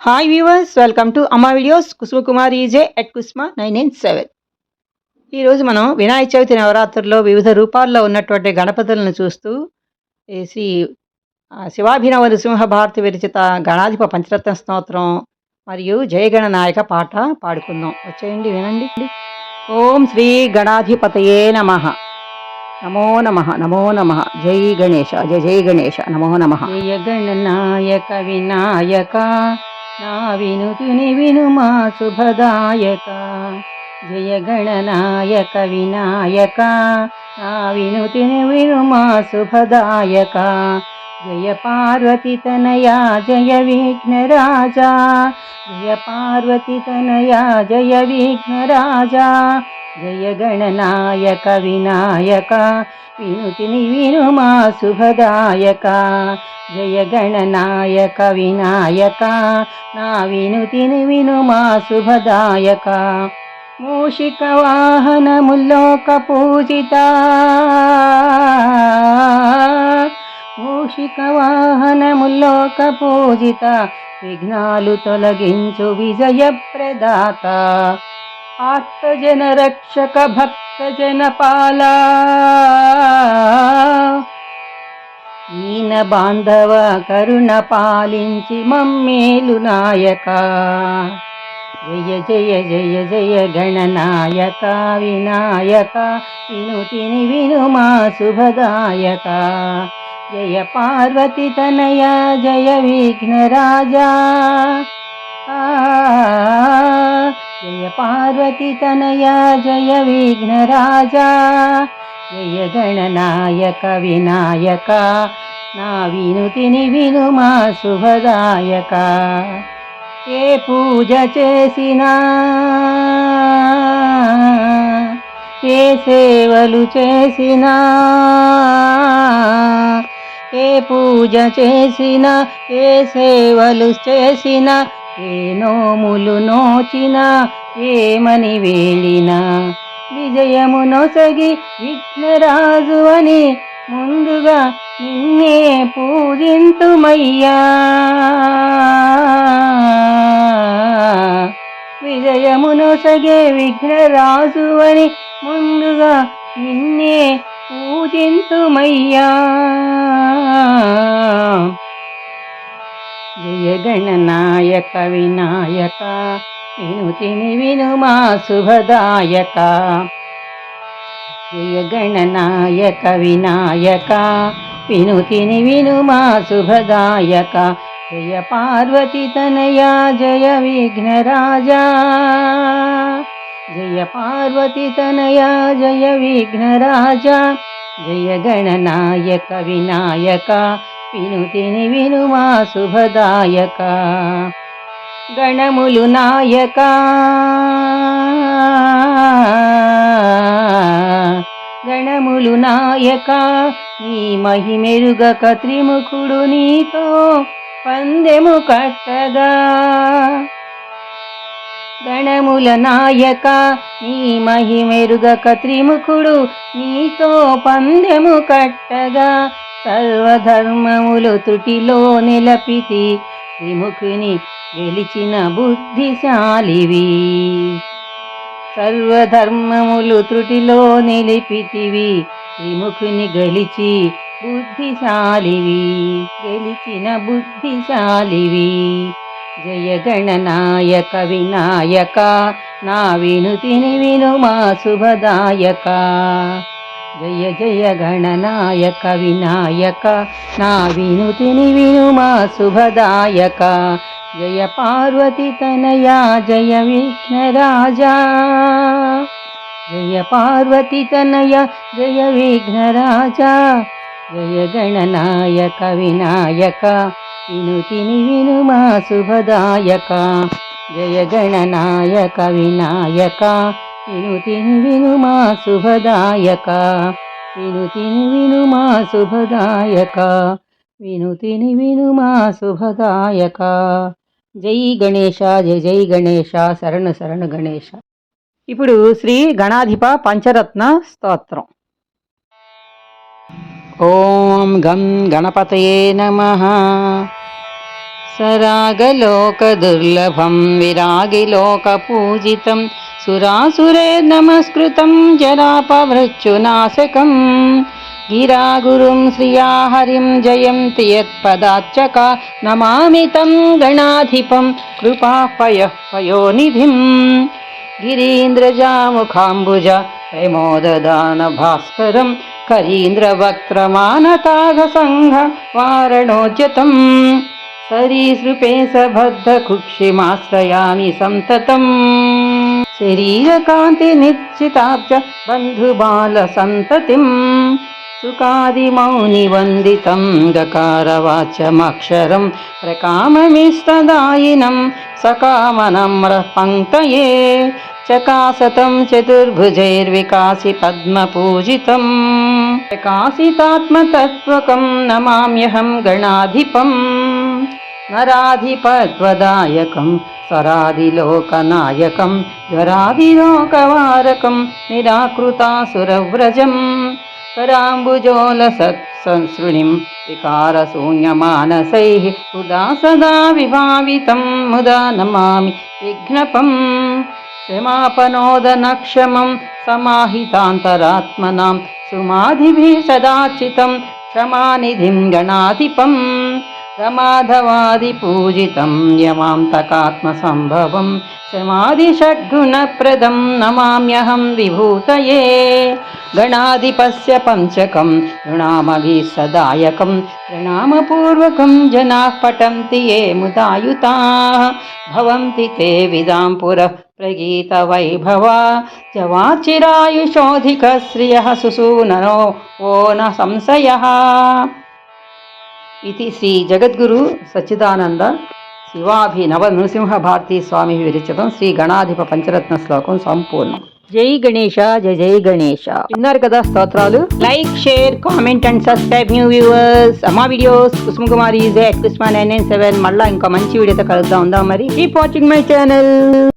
Hi viewers welcome to Amma videos Kusuma Kumar EJ at Kusma nine nine seven ఈరోజు మనం వినాయక చవితి నవరాత్రుల్లో వివిధ రూపాల్లో ఉన్నటువంటి గణపతులను చూస్తూ శ్రీ శివాభినవ నృసింహ భారతి విరచిత గణాధిప పంచరత్న స్తోత్రం మరియు జయగణ నాయక పాట పాడుకుందాం. వచ్చేయండి వినండి. ఓం శ్రీ గణాధిపతయే నమ. నమో నమ నమో నమ. జై గణేశ జయ జై గణేశ. నమో నమ. జయ గణనాయక వినాయక. నా వినుతుని వినుమా శుభదాయక. జయ గణనాయక వినాయక. నా వినుతుని వినుమా శుభదాయక. జయ పార్వతి తనయా జయ విఘ్నరాజా. జయ పార్వతి తనయా జయ విఘ్నరాజా. జయ గణనాయక వినాయక వినుతిని వినుమా శుభదాయక. జయ గణనాయక వినాయక నా వినుతిని వినుమా శుభదాయక. మూషిక వాహనముల్లోక పూజిత. మూషిక వాహనముల్లోక పూజిత. విఘ్నాలు తొలగించు విజయ ప్రదాత ఆర్తజన రక్షక భక్త జనపాల ఈన బాంధవ కరుణ పాలించి మమ్మేలు నాయక. జయ జయ జయ జయ గణనాయక వినాయక వినుతిని వినుమా శుభదాయక. జయ పార్వతి తనయ జయ విఘ్నరాజా. ఆ, జయ పార్వతి తనయ జయ విఘ్నరాజా జయ గణనాయక వినాయక నా వినుతిని వినుమా శుభదాయక. ఏ పూజ చేసినా ఏ సేవలు చేసినా ఏ పూజ చేసినా ఏ సేవలు చేసినా ఏ నోములు నోచినా ఏమని వేడినా విజయము నొసగి విఘ్నరాజు అని ముందుగా నిన్నే పూజింతుమయ్యా. విజయమును సగే విఘ్నరాజు అని ముందుగా నిన్నే పూజింతుమయ్యా. జయ గణనాయక వినాయక వినుతిని వినుమా శుభదాయక. జయ గణనాయక వినాయక వినుతిని వినుమా శుభదాయక. జయ పార్వతి తనయా జయ విఘ్నరాజా జయ పార్వతి తనయా జయ విఘ్నరాజా జయ గణనాయక వినాయక వినుతిని వినుమా శుభదాయక. గణములు నాయక. గణములు నాయక నీ మహిమెరుగక త్రిముఖుడు నీతో పందెము కట్టగా. గణముల నాయక నీ మహిమెరుగక త్రిముఖుడు నీతో పందెము కట్టగా. సర్వధర్మములు త్రుటిలో నిలపితి. విముఖుని గెలిచిన బుద్ధిశాలివి. సర్వధర్మములు త్రుటిలో నిలిపితివి. విముఖుని గెలిచి బుద్ధిశాలివి. గెలిచిన బుద్ధిశాలివి. జయగణనాయక వినాయక నా వినుతిని వినుమా శుభదాయక. जय जय गणनायक गणनायकविनायक नाविनि विनुमा शुभदायक जय पार्वती तनया जय विघ्नराजा। जय पार्वती तनया जय विघ्नराजा। जय गणनायक विनायक विनुतिनि विनुमा शुभदायक जय गणनायक विनायका విను తిని విను మా శుభదాయక. వినుతిని వినుమా శుభదాయక. విను తిని వినుమా శుభదాయక. జై గణేష జయ జై గణేష శరణు శరణు గణేష ఇప్పుడు శ్రీ గణాధిప పంచరత్న స్తోత్రం. ఓం గం గణపతయే నమ. సరాగలోకదుర్లభం విరాగిలోకపూజితం सुरासुरे नमस्कृतं जरापभृच्युनाशकं गिरा गुरुं श्रिया हरिं जयन्ति यत्पदाच्चका नमामि तं गणाधिपं कृपापयः पयः गिरीन्द्रजामुखाम्बुज गिरीन्द्रजामुखाम्बुजा करीन्द्रवक्त्रमानताघसङ्घ करीन्द्रवक्त्रमानतागसङ्घवारणोजतं सरीसृपे सभद्रकुक्षिमाश्रयामि सन्ततम्। शरीरकान्तिनिश्चिताब्ज बन्धुबालसन्ततिम्। बन्धुबालसन्ततिं सुकादिमौनिवन्दितं गकारवाचमक्षरं प्रकाममिस्तदायिनं सकामनं पङ्क्तये चकासतं चतुर्भुजैर्विकासि पद्मपूजितम् प्रकाशितात्मतत्त्वकं नमाम्यहं गणाधिपम्। नराधिपत्वदायकं स्वराधिलोकनायकं ज्वरादिलोकवारकं निराकृता कराम्बुजोलसत्संसृणिं विकारशून्यमानसैः सुदा सदा विभावितं मुदा नमामि विघ्नपम् क्षमापनोदनक्षमं समाहितान्तरात्मनां सुमाधिभिः सदाचितं क्षमानिधिं गणाधिपम्। रमाधवादिपूजितं यमान्तकात्मसम्भवं समाधिषड्गुणप्रदं नमाम्यहं विभूतये। गणाधिपस्य पञ्चकं नृणामभिः सदायकं प्रणामपूर्वकं जनाः पठन्ति ये मुदायुताः। भवन्ति ते विदां पुरः प्रगीतवैभवा। जवाचिरायुषोऽधिकः श्रियः सुसूननो वो न संशयः ఇది శ్రీ జగద్గురు సచ్చిదానంద శివాభినవ నృసింహ భారతీ స్వామి విరచితం శ్రీ గణాధిప పంచరత్న శ్లోకం సంపూర్ణం జై గణేష జై జై గణేష విన్నారు కదా స్తోత్రాలు? Like share comment and subscribe new viewers అమ్మా videos Kusuma Kumari Kusma nine nine seven మళ్ళా ఇంకా మంచి వీడియోతో కలుద్దాం ఉందాం మరి. Keep watching my channel